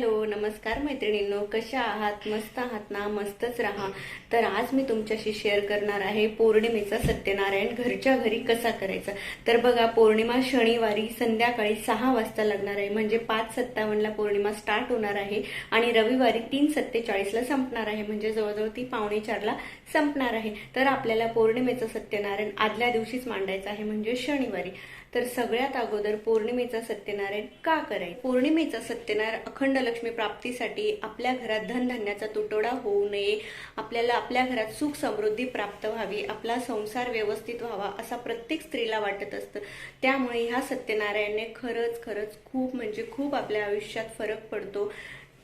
Hello नमस्कार मैत्रिणींनो कशा आहात? मस्त आहात ना? मस्तच राहा. तर आज मी तुमच्याशी शेअर करणार आहे पौर्णिमेचा सत्यनारायण घरच्या घरी कसा करायचा? तर बघा पौर्णिमा शनिवारी संध्याकाळी सहा वाजता लागणार आहे. म्हणजे पाच सत्तावन्नला पौर्णिमा स्टार्ट होणार आहे आणि रविवारी तीन सत्तेचाळीसला संपणार आहे. म्हणजे जवळजवळ ती पावणे चारला संपणार आहे. तर आपल्याला पौर्णिमेचं सत्यनारायण आदल्या दिवशीच मांडायचं आहे म्हणजे शनिवारी. तर सगळ्यात अगोदर पौर्णिमेचा सत्यनारायण का करायचं? पौर्णिमेचा सत्यनारायण अखंड लक्ष्मी प्राप्तीसाठी आपल्या घरात धनधान्याचा तुटवडा होऊ नये. आपल्याला आपल्या घरात सुख समृद्धी प्राप्त व्हावी. आपला संसार व्यवस्थित व्हावा असा प्रत्येक स्त्रीला वाटत असतं. त्यामुळे ह्या सत्यनारायणने खरंच खरंच खूप म्हणजे खूप आपल्या आयुष्यात फरक पडतो.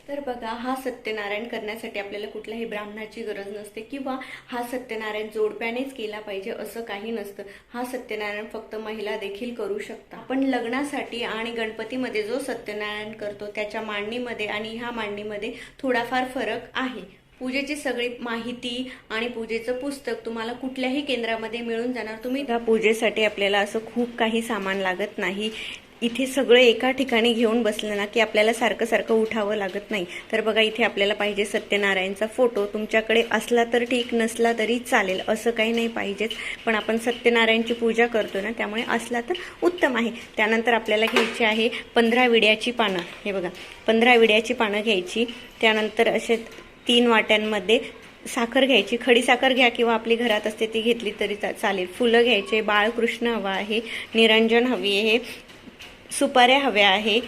तर बघा हा सत्यनारायण करण्यासाठी आपल्याला कुठल्याही ब्राह्मणाची गरज नसते किंवा हा सत्यनारायण जोडप्यानेच केला पाहिजे असं काही नसतं. हा सत्यनारायण फक्त महिला देखील करू शकता. आपण लग्नासाठी आणि गणपतीमध्ये जो सत्यनारायण करतो त्याच्या मांडणीमध्ये आणि ह्या मांडणीमध्ये थोडाफार फरक आहे. पूजेची सगळी माहिती आणि पूजेचं पुस्तक तुम्हाला कुठल्याही केंद्रामध्ये मिळून जाणार. तुम्ही त्या पूजेसाठी आपल्याला असं खूप काही सामान लागत नाही. इथे सगळं एका ठिकाणी घेऊन बसलं ना की आपल्याला सारखं सारखं उठावं लागत नाही. तर बघा इथे आपल्याला पाहिजे सत्यनारायणचा फोटो. तुमच्याकडे असला तर ठीक नसला तरी चालेल. असं काही नाही पाहिजेच. पण आपण सत्यनारायणची पूजा करतो ना त्यामुळे असला तर उत्तम आहे. त्यानंतर आपल्याला घ्यायची आहे पंधरा विड्याची पानं. हे बघा पंधरा विड्याची पानं घ्यायची. त्यानंतर असे तीन वाट्यांमध्ये साखर घ्यायची. खडी साखर घ्या किंवा आपली घरात असते ती घेतली तरी चालेल. फुलं घ्यायचे. बाळकृष्ण हवा आहे. निरंजन हवी आहे. सुपाऱ्या हव्या आहे.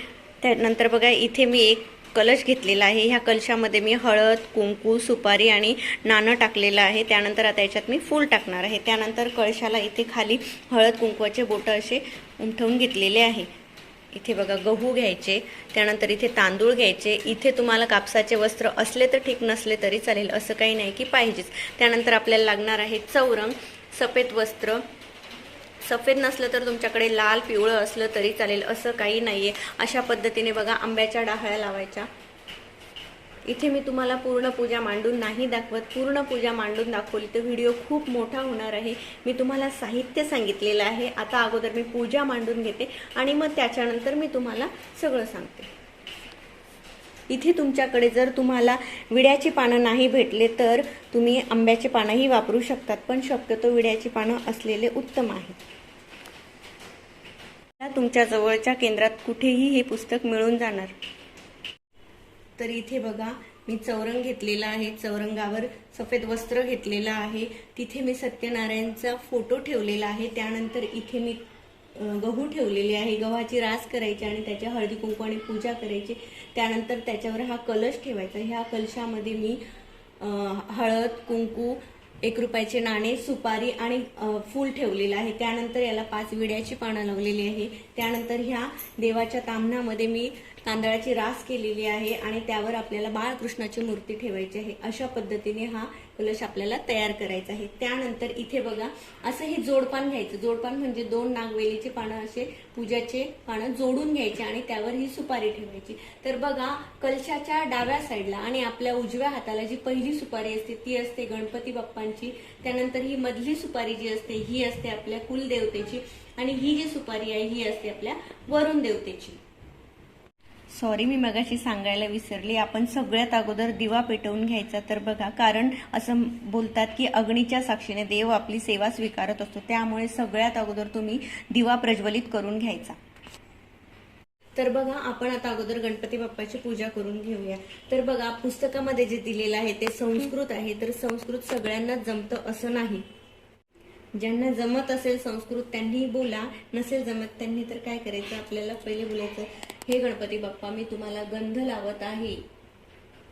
त्यानंतर बघा इथे मी एक कलश घेतलेला आहे. ह्या कलशामध्ये मी हळद कुंकू सुपारी आणि नाणं टाकलेलं आहे. त्यानंतर आता याच्यात मी फूल टाकणार आहे. त्यानंतर कळशाला इथे खाली हळद कुंकवाचे बोटं असे उमठवून घेतलेले आहे. इथे बघा गहू घ्यायचे. त्यानंतर इथे तांदूळ घ्यायचे. इथे तुम्हाला कापसाचे वस्त्र असले तर ठीक नसले तरी चालेल. असं काही नाही की पाहिजेच. त्यानंतर आपल्याला लागणार आहे चौरंग सफेद वस्त्र सफेद नसलं तर तुमच्याकडे लाल पिवळं असलं तरी चालेल. असं काही नाहीये. अशा पद्धतीने बघा आंब्याच्या डाहळ्या लावायच्या. इथे मी तुम्हाला पूर्ण पूजा मांडून नाही दाखवत. पूर्ण पूजा मांडून दाखवली तर व्हिडिओ खूप मोठा होणार आहे. मी तुम्हाला साहित्य सांगितलेलं आहे. आता अगोदर मी पूजा मांडून घेते आणि मग त्याच्यानंतर मी तुम्हाला सगळं सांगते. इथे तुमच्याकडे जर तुम्हाला विड्याची पानं नाही भेटले तर तुम्ही आंब्याची पानंही वापरू शकतात पण शक्यतो विड्याची पानं असलेले उत्तम आहे तुमच्या जवळच्या केंद्रात कुठेही हे पुस्तक मिळून जाणार. तर इथे बघा मी चौरंग घेतलेला आहे. चौरंगावर सफेद वस्त्र घेतलेलं आहे. तिथे मी सत्यनारायणचा फोटो ठेवलेला आहे. त्यानंतर इथे मी गहू ठेवलेले आहे गव्हाची रास करायची आणि त्याच्या हळदी कुंकवाने पूजा करायची. त्यानंतर त्याच्यावर हा कलश ठेवायचा. ह्या कलशामध्ये मी हळद कुंकू एक रुपयाचे नाणे सुपारी आणि फूल ठेवलेलं आहे. त्यानंतर याला पाच विड्याची पानं लावलेली आहे. त्यानंतर ह्या देवाच्या तामणामध्ये मी तांदळाची रास केलेली आहे आणि त्यावर आपल्याला बाळकृष्णाची मूर्ती ठेवायची आहे. अशा पद्धतीने हा कलश आपल्याला तयार करायचा आहे. त्यानंतर इथे बघा असं हे जोडपान घ्यायचं. जोडपान म्हणजे दोन नागवेलीची पानं असे पूजाचे पानं जोडून घ्यायचे आणि त्यावर ही सुपारी ठेवायची. तर बघा कलशाच्या डाव्या साईडला आणि आपल्या उजव्या हाताला जी पहिली सुपारी असते ती असते गणपती बाप्पांची. त्यानंतर ही मधली सुपारी जी असते ही असते आपल्या कुलदेवतेची आणि ही जी सुपारी आहे ही असते आपल्या वरुण देवतेची सॉरी मी मगाशी सांगायला विसरली. आपण सगळ्यात अगोदर दिवा पेटवून घ्यायचा तर बघा कारण असं बोलतात की अग्नीच्या साक्षीने देव आपली सेवा स्वीकारत असतो. त्यामुळे सगळ्यात अगोदर तुम्ही दिवा प्रज्वलित करून घ्यायचा. तर बघा आपण आता अगोदर गणपती बाप्पाची पूजा करून घेऊया. तर बघा पुस्तकामध्ये जे दिलेलं आहे ते संस्कृत आहे तर संस्कृत सगळ्यांनाच जमतं असं नाही. ज्यांना जमत असेल संस्कृत त्यांनी बोला. नसेल जमत त्यांनी तर काय करायचं? आपल्याला पहिले बोलायचं. हे गणपती बाप्पा मी तुम्हाला गंध लावत आहे.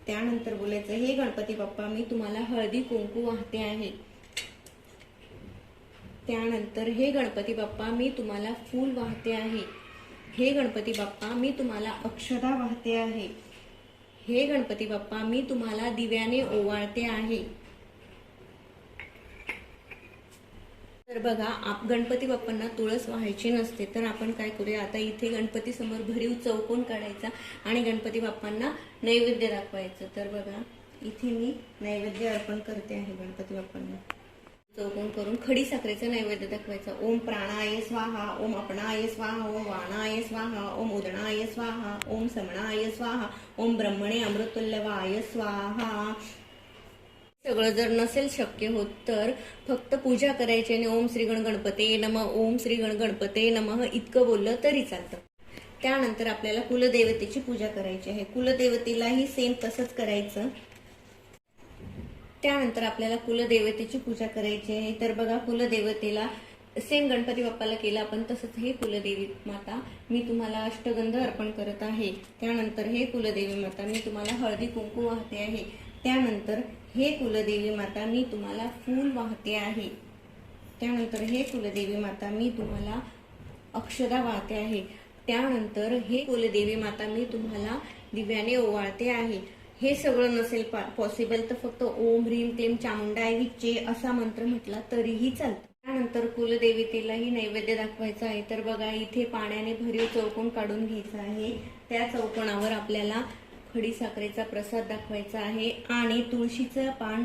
त्यानंतर बोलायचं हे गणपती बाप्पा मी तुम्हाला हळदी कुंकू वाहते आहे. त्यानंतर हे गणपती बाप्पा मी तुम्हाला फूल वाहते आहे. हे गणपती बाप्पा मी तुम्हाला अक्षदा वाहते आहे. हे गणपती बाप्पा मी तुम्हाला दिव्याने ओवाळते आहे. तर बघा आप गणपती बाप्पांना तुळस व्हायची नसते तर आपण काय करूया? आता इथे गणपती समोर भरीव चौकोन काढायचा आणि गणपती बाप्पांना नैवेद्य दाखवायचं. तर बघा इथे मी नैवेद्य अर्पण करते आहे गणपती बाप्पांना. चौकोन करून खडी साखरेचा नैवेद्य दाखवायचा. ओम प्राणाय स्वाहा ओम अपणाय स्वाहा ओम वाणाय स्वाहा ओम उदणाय स्वाहा ओम समणाय स्वाहा ओम ब्रह्मणे अमृतुल्यवाय स्वाहा. सगळं जर नसेल शक्य होत तर फक्त पूजा करायची आणि ओम श्री गण गणपते नम ओम श्री गण गणपते नमः इतकं बोललं तरी चालतं. त्यानंतर आपल्याला कुलदेवतेची पूजा करायची आहे. कुलदेवतेलाही सेम तसंच करायचं. त्यानंतर आपल्याला कुलदेवतेची पूजा करायची आहे. तर बघा कुलदेवतेला सेम गणपती बाप्पाला केलं आपण तसंच हे कुलदेवी माता मी तुम्हाला अष्टगंध अर्पण करत आहे. त्यानंतर हे कुलदेवी माता मी तुम्हाला हळदी कुंकू वाहते आहे. त्यानंतर हे कुलदेवी माता मी तुम्हाला फूल वाहते आहे. त्यानंतर हे कुलदेवी माता मी तुम्हाला अक्षरा वाहते आहे. त्यानंतर हे कुलदेवी माता मी तुम्हाला दिव्याने ओवाळते आहे. हे सगळं नसेल पॉसिबल तर फक्त ओम ह्रीम क्लीम चामुंडाय विच्चे असा मंत्र म्हटला तरीही चालतं. त्यानंतर कुलदेवतेलाही नैवेद्य दाखवायचा आहे. तर बघा इथे पाण्याने भरीव चौकोन काढून घ्यायचा आहे. त्या चौकोनावर आपल्याला खडी साखरेचा प्रसाद दाखवायचा आहे आणि तुळशीचं पान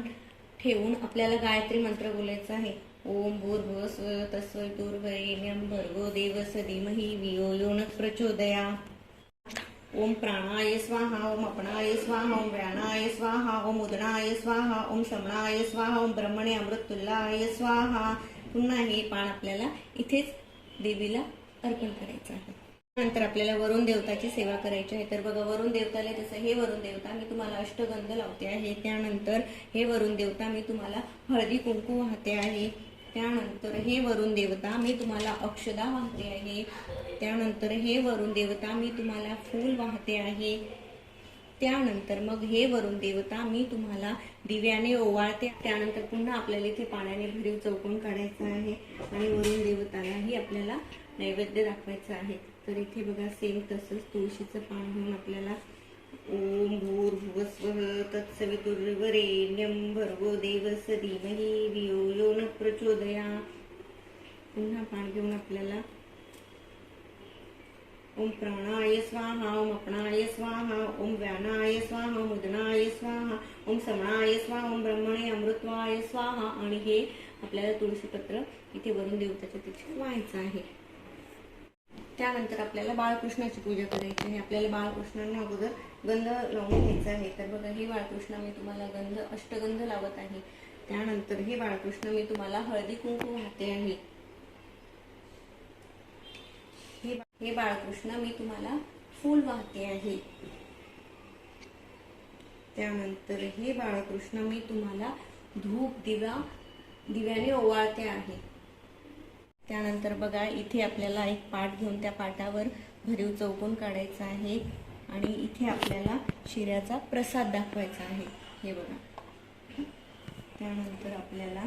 ठेवून आपल्याला गायत्री मंत्र बोलायचा आहे. ओम भूर्भुव स्व तस्वैतुर्वरेण्यं भर्गो देव धीमहि वियो योन प्रचोदया. ओम प्राणाय स्वाहा ओम अपणाय स्वाहा ओम व्याणाय स्वाहा ओम उदनाय स्वाहा ओम समणाय स्वाहा ओम ब्रह्मणे अमृतुल्लाय स्वाहा. पुन्हा हे पान आपल्याला इथेच देवीला अर्पण करायचं आहे. नंतर आपल्याला वरुण देवताची सेवा करायची आहे. तर बघा वरुण देवताला तसं हे वरुण देवता मी तुम्हाला अष्टगंध लावते आहे. त्यानंतर हे वरुण देवता मी तुम्हाला हळदी कुंकू वाहते आहे. त्यानंतर हे वरुण देवता मी तुम्हाला अक्षदा वाहते आहे. त्यानंतर हे वरुण देवता मी तुम्हाला फूल वाहते आहे. त्यानंतर मग हे वरुण देवता मी तुम्हाला दिव्याने ओवाळते. त्यानंतर पुन्हा आपल्याला इथे पाण्याने भरीव चौकोन काढायचं आहे. आणि वरुण देवतालाही आपल्याला नैवेद्य दाखवायचं आहे. तर इथे बघा सेम तसंच तुळशीचं पान घेऊन आपल्याला ओम भूर्भुवस्वः तत्सवितुर्वरेण्यं भर्गो देव धीमहि वियो यो न प्रचोदया. पुन्हा पान घेऊन आपल्याला ओम प्राणाय स्वाहा ओम अपणाय स्वाहा ओम व्यानाय स्वाहा मुदनाय स्वाहा ओम समणाय स्वाहा ओम ब्रह्मणे अमृत्वाय स्वाहा. आणि हे आपल्याला तुळशीपत्र इथे वरून देवताच्या तिथे व्हायचं आहे. त्यानंतर आपल्याला बाळकृष्णाची पूजा करायची आहे. आपल्याला बाळकृष्णांना अगोदर गंध लावून घ्यायचा आहे. तर बघा हे बाळकृष्ण मी तुम्हाला गंध अष्टगंध लावत आहे. त्यानंतर हे बाळकृष्ण मी तुम्हाला हळदी कुंकू वाहते आहे. हे हे बाळकृष्ण मी तुम्हाला फूल वाहते आहे. त्यानंतर हे बाळकृष्ण मी तुम्हाला धूप दिवा दिव्याने ओवाळते आहे. त्यानंतर बघा इथे आपल्याला एक पाट घेऊन त्या पाटावर भरीव चौकोन काढायचा आहे आणि इथे आपल्याला शिऱ्याचा प्रसाद दाखवायचा आहे. हे बघा. त्यानंतर आपल्याला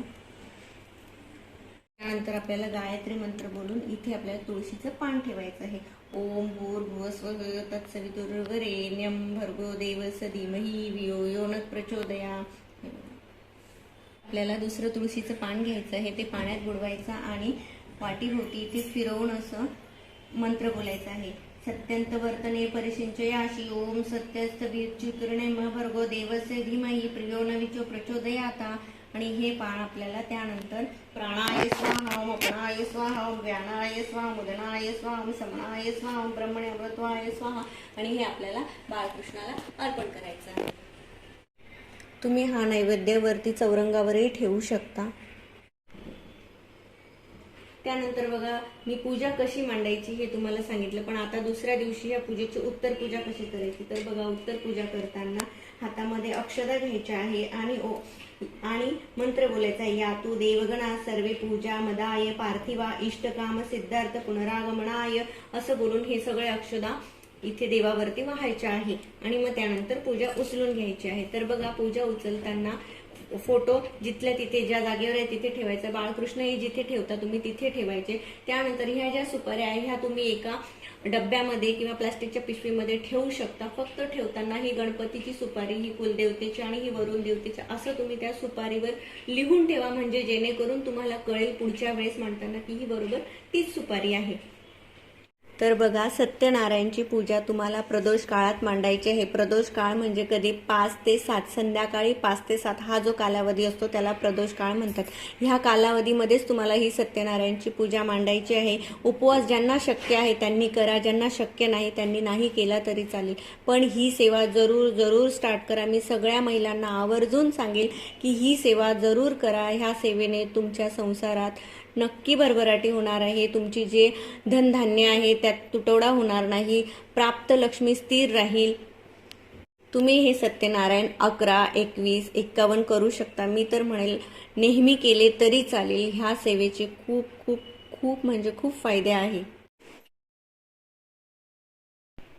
त्यानंतर आपल्याला गायत्री मंत्र बोलून इथे आपल्याला तुळशीचं पान ठेवायचं आहे. ओम भूर भुव स्व तत्सवितुर्वरेण्यं भर्गो देवस्य धीमहि वियो यो प्रचोदया. आपल्याला दुसरं तुळशीचं पान घ्यायचं आहे. ते पाण्यात बुडवायचं आणि वाटी होती ते फिरवून असं मंत्र बोलायचं आहे. सत्यंत वर्तने परिसिंचयाशी ओम सत्यस्त विच्युतृणे भर्गो देवस्य धीमही प्रियो न प्रचोदयाता. आणि हे पान आपल्याला त्यानंतर प्राणाय स्वाहा ओम अपणाय स्वाहा व्यानाय स्वाम उदनाय स्वाम समनाय स्वाम ब्रह्मणे अमृत्वाय स्वाहा. आणि हे आपल्याला बाळकृष्णाला अर्पण करायचं आहे. तुम्ही हा नैवेद्य वरती चौरंगावरही ठेवू शकता. त्यानंतर बघा मी पूजा कशी मांडायची हे तुम्हाला सांगितलं पण आता दुसऱ्या दिवशी या पूजेची उत्तर पूजा कशी करायची? तर बघा उत्तर पूजा करताना हातामध्ये अक्षदा घ्यायच्या आहे आणि ओ आणि मंत्र बोलायचा आहे या तू देवगणा सर्वे पूजा मदाय पार्थिवा इष्टकाम सिद्धार्थ पुनरागमनाय. असं बोलून हे सगळे अक्षदा इथे देवावरती व्हायच्या आहे. आणि मग त्यानंतर पूजा उचलून घ्यायची आहे. तर बघा पूजा उचलताना फोटो जिथल्या तिथे ज्या जागेवर आहे तिथे ठेवायचा. बाळकृष्ण हे जिथे ठेवता तुम्ही तिथे ठेवायचे. त्यानंतर ह्या ज्या सुपाऱ्या आहे ह्या तुम्ही एका डब्यामध्ये किंवा प्लास्टिकच्या पिशवीमध्ये ठेवू शकता. फक्त ठेवताना ही गणपतीची सुपारी ही कुलदेवतेची आणि ही वरुण देवतेची असं तुम्ही त्या सुपारीवर लिहून ठेवा. म्हणजे जेणेकरून तुम्हाला कळेल पुढच्या वेळेस म्हणताना की ही बरोबर तीच सुपारी आहे. तर बघा सत्यनारायणची पूजा तुम्हाला प्रदोष काळात मांडायची आहे. प्रदोष काळ म्हणजे कधी पाच ते सात संध्याकाळी पाच ते सात हा जो कालावधी असतो त्याला प्रदोष काळ म्हणतात. ह्या कालावधीमध्येच तुम्हाला ही सत्यनारायणची पूजा मांडायची आहे. उपवास ज्यांना शक्य आहे त्यांनी करा ज्यांना शक्य नाही त्यांनी नाही केला तरी चालेल. पण ही सेवा जरूर जरूर स्टार्ट करा. मी सगळ्या महिलांना आवर्जून सांगेल की ही सेवा जरूर करा. ह्या सेवेने तुमच्या संसारात नक्की भरभराटी होणार आहे. तुमची जे धनधान्य आहे त्यात तुटवडा होणार नाही. प्राप्त लक्ष्मी स्थिर राहील. तुम्ही हे सत्यनारायण अकरा एकवीस एक्कावन्न करू शकता. मी तर म्हणेल नेहमी केले तरी चालेल. ह्या सेवेचे खूप खूप खूप म्हणजे खूप फायदे आहे.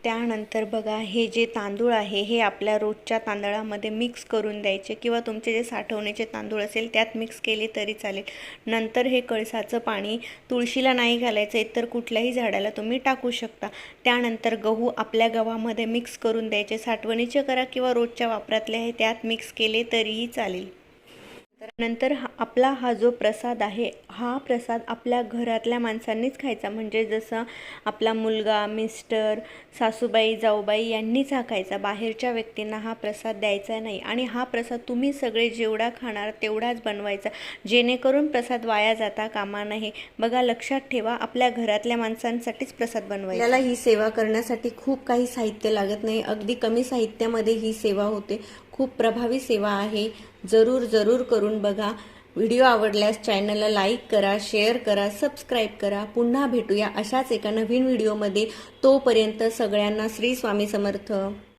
त्यानंतर बघा हे जे तांदूळ आहे हे आपल्या रोजच्या तांदळामध्ये मिक्स करून द्यायचे किंवा तुमचे जे साठवणीचे तांदूळ असेल त्यात मिक्स केले तरी चालेल. नंतर हे कळसाचं पाणी तुळशीला नाही घालायचं तर कुठल्याही झाडाला तुम्ही टाकू शकता. त्यानंतर गहू आपल्या गव्हामध्ये मिक्स करून द्यायचे. साठवणीचे करा किंवा रोजच्या वापरातले आहे त्यात मिक्स केले तरीही चालेल. नंतर हा आपला हा जो प्रसाद आहे हा प्रसाद आपल्या घरातल्या माणसांनीच खायचा. म्हणजे जसं आपला मुलगा मिस्टर सासूबाई जाऊबाई यांनीच हा खायचा. बाहेरच्या व्यक्तींना हा प्रसाद द्यायचा नाही. आणि हा प्रसाद तुम्ही सगळे जेवढा खाणार तेवढाच बनवायचा. जेणेकरून प्रसाद वाया जाता कामा नये. बघा लक्षात ठेवा आपल्या घरातल्या माणसांसाठीच प्रसाद बनवायचा. आपल्याला ही सेवा करण्यासाठी खूप काही साहित्य लागत नाही. अगदी कमी साहित्यामध्ये ही सेवा होते. खूप प्रभावी सेवा आहे. जरूर जरूर करून बघा. व्हिडिओ आवडल्यास चॅनलला लाईक करा शेअर करा सबस्क्राईब करा. पुन्हा भेटूया अशाच एका नवीन व्हिडिओमध्ये. तोपर्यंत सगळ्यांना श्री स्वामी समर्थ.